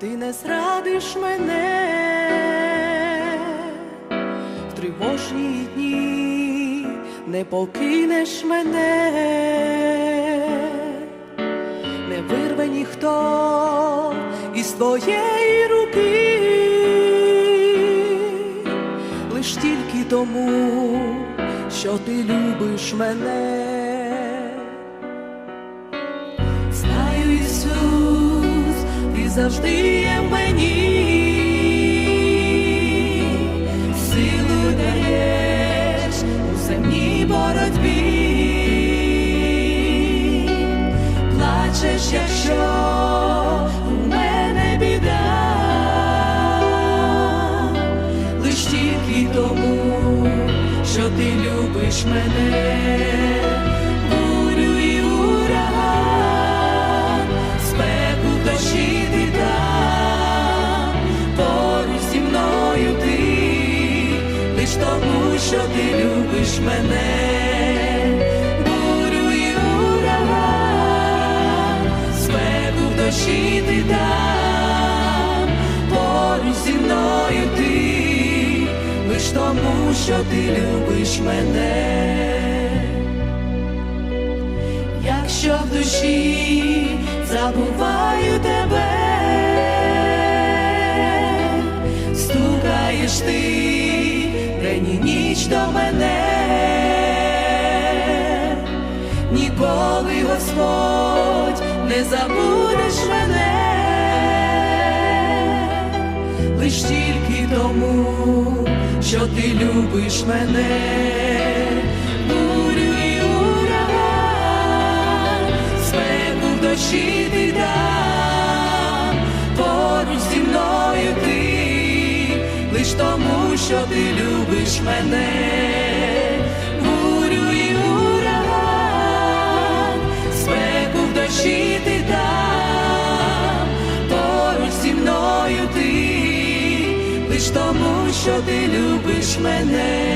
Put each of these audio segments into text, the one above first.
ти не зрадиш мене. В тривожні дні, не покинеш мене, не вирве ніхто із твоєї руки, лиш тільки тому, що ти любиш мене. Завжди є в мені, силу даєш у земній боротьбі, плачеш, якщо тому, що ти любиш мене. Лиш тому, що ти любиш мене. Бурю і ураган, спеку в дощі ти там, поруч зі мною ти, лиш тому, що ти любиш мене. Якщо в душі забуваю тебе, стукаєш ти ніч до мене, ніколи Господь не забудеш мене, лиш тільки тому, що ти любиш мене. Лиш тому, що ти любиш мене. Бурю і ураган, спеку в дощі ти дам, поруч зі мною ти, лиш тому, що ти любиш мене.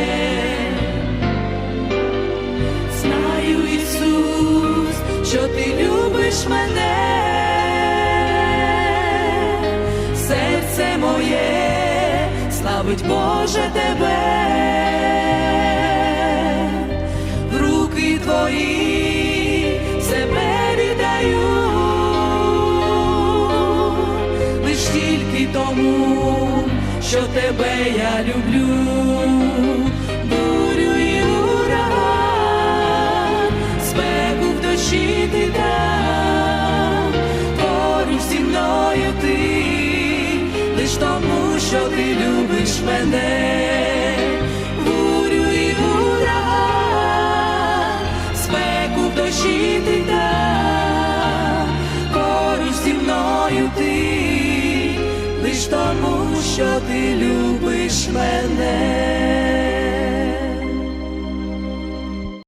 Знаю, Ісус, що ти любиш мене, славить Боже тебе, в руки твої себе віддаю, лиш тільки тому, що тебе я люблю. Бурю і ураган, спеку в дощі ти дам, лиш тому, що ти любиш мене. Бурю і ураган, спеку в дощі ти та поруч зі мною ти, лиш тому, що ти любиш мене.